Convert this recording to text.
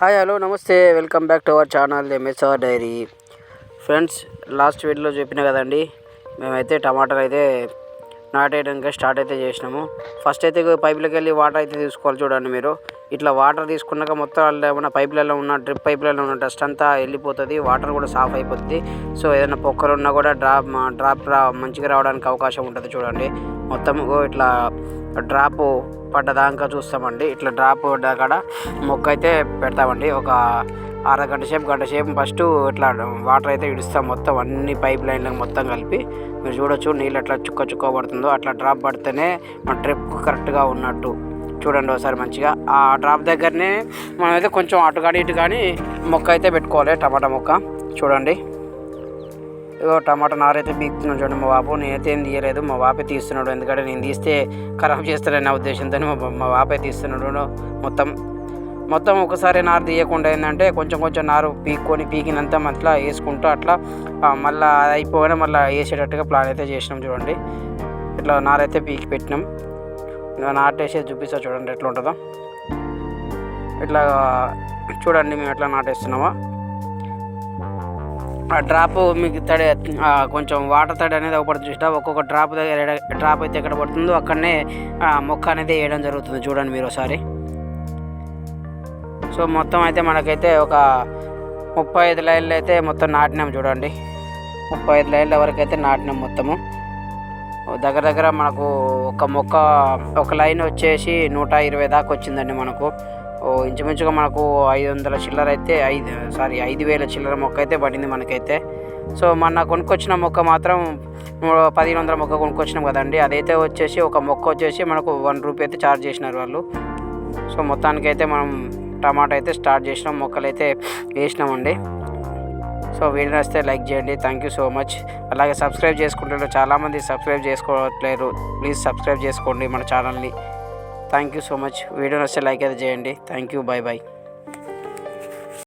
Hi hello నమస్తే. Welcome back to our channel MSR diary friends last వీడియోలో చెప్పిన కదండి మేమైతే టమాటాలు అయితే నాటేయడానికి స్టార్ట్ అయితే చేసినాము. ఫస్ట్ అయితే ఇగో పైపులకి వెళ్ళి వాటర్ అయితే తీసుకోవాలి చూడండి మీరు. ఇట్లా వాటర్ తీసుకున్నాక మొత్తం ఏమైనా పైపులలో ఉన్న డ్రిప్ పైపులలో ఉన్న డస్ట్ అంతా వెళ్ళిపోతుంది వాటర్ కూడా సాఫ్ అయిపోతుంది సో ఏదైనా పొక్కలు ఉన్నా కూడా డ్రాప్ డ్రాప్ రా మంచిగా రావడానికి అవకాశం ఉంటుంది చూడండి. మొత్తం ఇట్లా డ్రాప్ పడ్డదాకా చూస్తామండి. ఇట్లా డ్రాప్ కాడ మొక్క అయితే పెడతామండి. ఒక అరగంట సేపు గంట సేపు ఫస్ట్ ఇట్లా వాటర్ అయితే ఇడుస్తాం మొత్తం అన్ని పైప్ లైన్లకు మొత్తం కలిపి. మీరు చూడొచ్చు నీళ్ళు ఎట్లా చుక్క చుక్క పడుతుందో అట్లా డ్రాప్ పడితేనే మన ట్రిప్ కరెక్ట్గా ఉన్నట్టు. చూడండి ఒకసారి మంచిగా. ఆ డ్రాప్ దగ్గరనే మనమైతే కొంచెం అటు కానీ ఇటు కానీ మొక్క అయితే పెట్టుకోవాలి టమాటా మొక్క. చూడండి. ఇగో టమాటా నారైతే బీక్తున్నాడు చూడండి మా బాబు నేనైతే ఏం తీయలేదు మా బాపే తీస్తున్నాడు. ఎందుకంటే నేను తీస్తే ఖరాబ్ చేస్తాడని నా ఉద్దేశంతో మా మా బాపే తీస్తున్నాడు మొత్తం మొత్తం ఒకసారి నారు తీయకుండా ఏంటంటే కొంచెం కొంచెం నారు పీక్కొని పీకినంత అట్లా వేసుకుంటూ అట్లా మళ్ళీ మళ్ళా అది మళ్ళీ వేసేటట్టుగా ప్లాన్ అయితే చేసినాం చూడండి. ఇట్లా నారైతే పీకి పెట్టినాం. ఇంకా నాటేసేది చూపిస్తా చూడండి ఎట్లా ఉంటుందో ఇట్లా చూడండి మేము ఎట్లా నాటేస్తున్నామో. ఆ డ్రాప్ మీకు తడి కొంచెం వాటర్ తడి అనేది ఒకటి చూసినా ఒక్కొక్క డ్రాప్ దగ్గర డ్రాప్ అయితే ఎక్కడ పడుతుందో అక్కడనే మొక్క అనేది వేయడం జరుగుతుంది చూడండి మీరు ఒకసారి. సో మొత్తం అయితే మనకైతే ఒక ముప్పై ఐదు లైన్లు అయితే మొత్తం నాటినాం చూడండి. ముప్పై ఐదు లైన్ల వరకు అయితే నాటినాం మొత్తము. దగ్గర దగ్గర మనకు ఒక మొక్క ఒక లైన్ వచ్చేసి నూట ఇరవై దాకా వచ్చిందండి మనకు. ఇంచుమించుగా మనకు ఐదు వందల చిల్లర అయితే ఐదు సారీ ఐదు వేల చిల్లర మొక్క అయితే పడింది మనకైతే. సో మన కొనుక్కొచ్చిన మొక్క మాత్రం పదిహేను వందల మొక్క కొనుక్కొచ్చినాం కదండి. అదైతే వచ్చేసి ఒక మొక్క వచ్చేసి మనకు వన్ రూపీ అయితే ఛార్జ్ చేసినారు వాళ్ళు. సో మొత్తానికైతే మనం టమాటా అయితే స్టార్ట్ చేసినాం మొక్కలు అయితే వేసినామండి. సో వీడియో నచ్చితే లైక్ చేయండి. Thank you so much. అలాగే సబ్స్క్రైబ్ చేసుకుంటున్నారు చాలామంది సబ్స్క్రైబ్ చేసుకోవట్లేరు. ప్లీజ్ సబ్స్క్రైబ్ చేసుకోండి మన ఛానల్ని. Thank you so much video నచ్చితే లైక్ అయితే చేయండి. Thank you bye bye